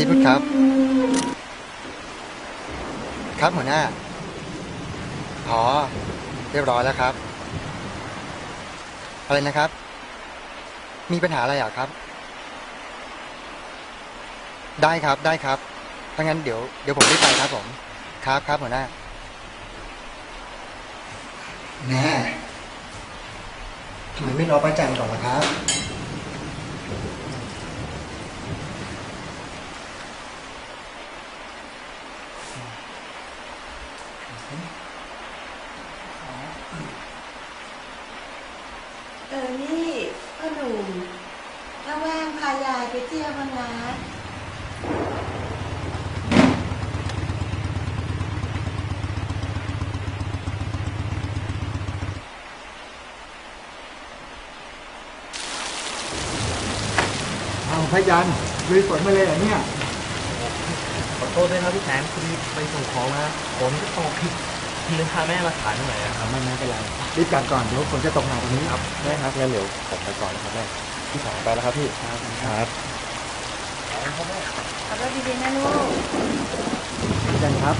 ครับอาทิตย์พุธครับ ครับหัวหน้าอ๋อเรียบร้อยแล้วครับ อะไรนะครับ มีปัญหาอะไรอะครับ ได้ครับได้ครับถ้างั้นเดี๋ยวเดี๋ยวผมรีบไปครับผมครับครับหัวหน้าแม่ทำไมไม่รอป้าจันก่อนล่ะครับ เออ นี่พ่อหนุ่มถ้าว่างพายายไปเที่ยวบ้างนะเอาพยันลุยฝนมาเลยเหรอเนี่ย โทษด้วยครับพี่แสนคุณไปส่งของมาผมก็ตกผิดคุณเลยพาแม่มาขายหน่อยอะครับไม่ไม่เป็นไรรีบกลับก่อนเดี๋ยวฝนจะตกหนักกว่านี้ครับได้ครับงั้นเดี๋ยวผมไปก่อนนะครับแม่พี่แสนไปแล้วครับพี่ครับขับรถดีๆนะลูกพยันครับ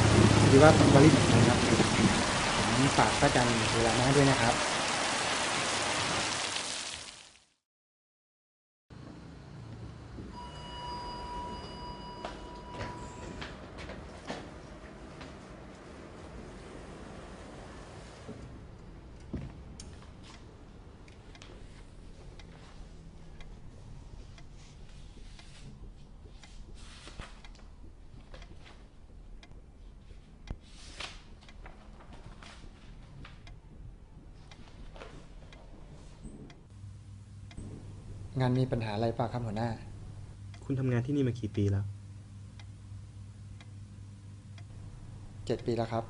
ดีว่าผมจะรีบกลับนะครับผมฝากพระจันทร์ดูแลแม่ด้วยนะครับ งานมีปัญหาอะไรเปล่าครับหัวหน้า คุณทำงานที่นี่มากี่ปีแล้ว เจ็ดปีแล้วครับ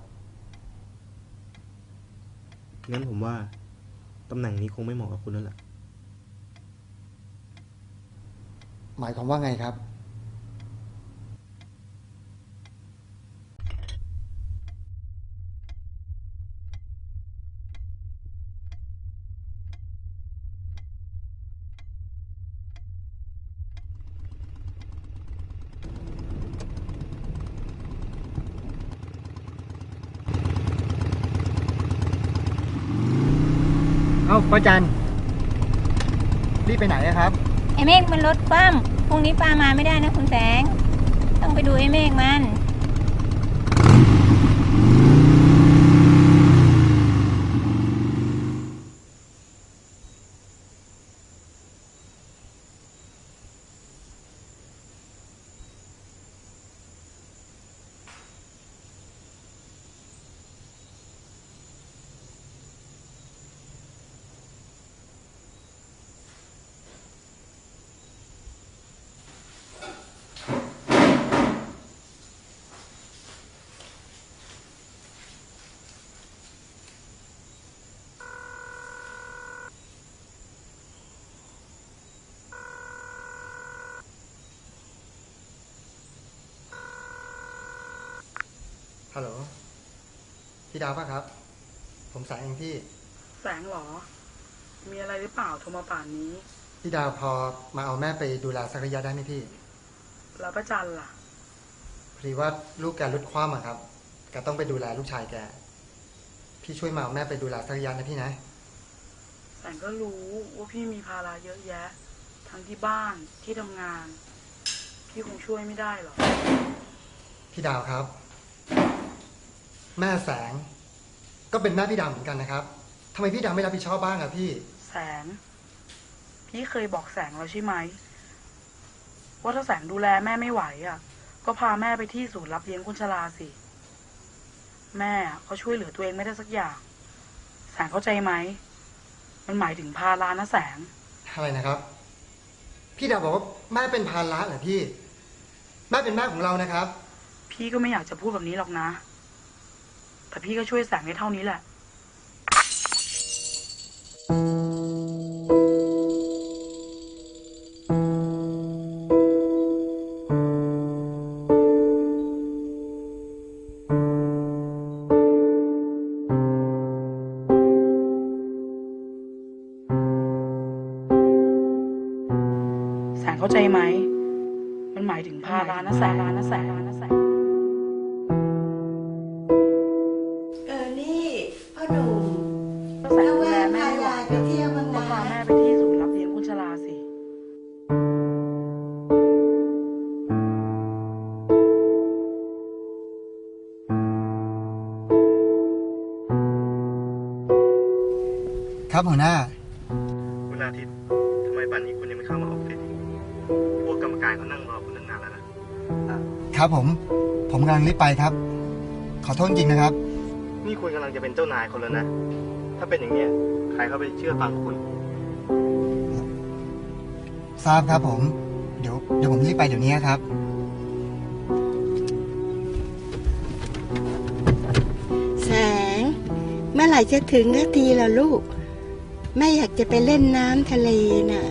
งั้นผมว่าตำแหน่งนี้คงไม่เหมาะกับคุณแล้วล่ะ หมายความว่าไงครับ เอ้าป้าจันรีบไปไหนอะครับ ไอเมฆมันรถคว่ำพรุ่งนี้ปลามาไม่ได้นะคุณแสง ต้องไปดูไอเมฆมัน ฮัลโหล พี่ดาวป่ะครับ ผมสายเองพี่ แสงเหรอ มีอะไรหรือเปล่าโทรมาป่านนี้ พี่ดาวพอมาเอาแม่ไปดูแลสักระยะได้ไหมพี่ แล้วประจันล่ะ พอดีว่าลูกแกรุดคว้ามอะครับแกต้องไปดูแลลูกชายแก พี่ช่วยมาเอาแม่ไปดูแลสักระยะนะพี่นะ แสงก็รู้ว่าพี่มีภาระเยอะแยะ ทั้งที่บ้านที่ทำงาน พี่คงช่วยไม่ได้หรอก พี่ดาวครับ แม่แสง ก็เป็นแม่พี่ดาวเหมือนกันนะครับทำไมพี่ดาวไม่รับผิดชอบบ้างอะพี่ แสง พี่เคยบอกแสงแล้วใช่ไหม ว่าถ้าแสงดูแลแม่ไม่ไหวอะ ก็พาแม่ไปที่ศูนย์รับเลี้ยงคนชราสิ แม่เขาช่วยเหลือตัวเองไม่ได้สักอย่าง แสงเข้าใจไหม มันหมายถึงภาระนะแสง อะไรนะครับ พี่ดาวบอกว่าแม่เป็นภาระเหรอพี่ แม่เป็นแม่ของเรานะครับ พี่ก็ไม่อยากจะพูดแบบนี้หรอกนะ แต่พี่ก็ช่วยแสงได้เท่านี้แหละ แสงเข้าใจไหม มันหมายถึงภารานะแสงนะแสงนะแสง ครับหัวหน้า คุณอาทิตย์ทำไมป่านนี้คุณยังไม่เข้ามาออฟฟิศพวกกรรมการเขานั่งรอคุณตั้งนานแล้วนะครับผม ผมกำลังรีบไปครับ ขอโทษจริงนะครับ นี่คุณกำลังจะเป็นเจ้านายคนแล้วนะ ถ้าเป็นอย่างเนี้ยใครเขาไปเชื่อฟังคุณ ทราบครับผม เดี๋ยวเดี๋ยวผมรีบไปเดี๋ยวนี้ครับ แสง เมื่อไหร่จะถึงนาทีละลูก แม่อยากจะไปเล่นน้ำทะเลน่ะ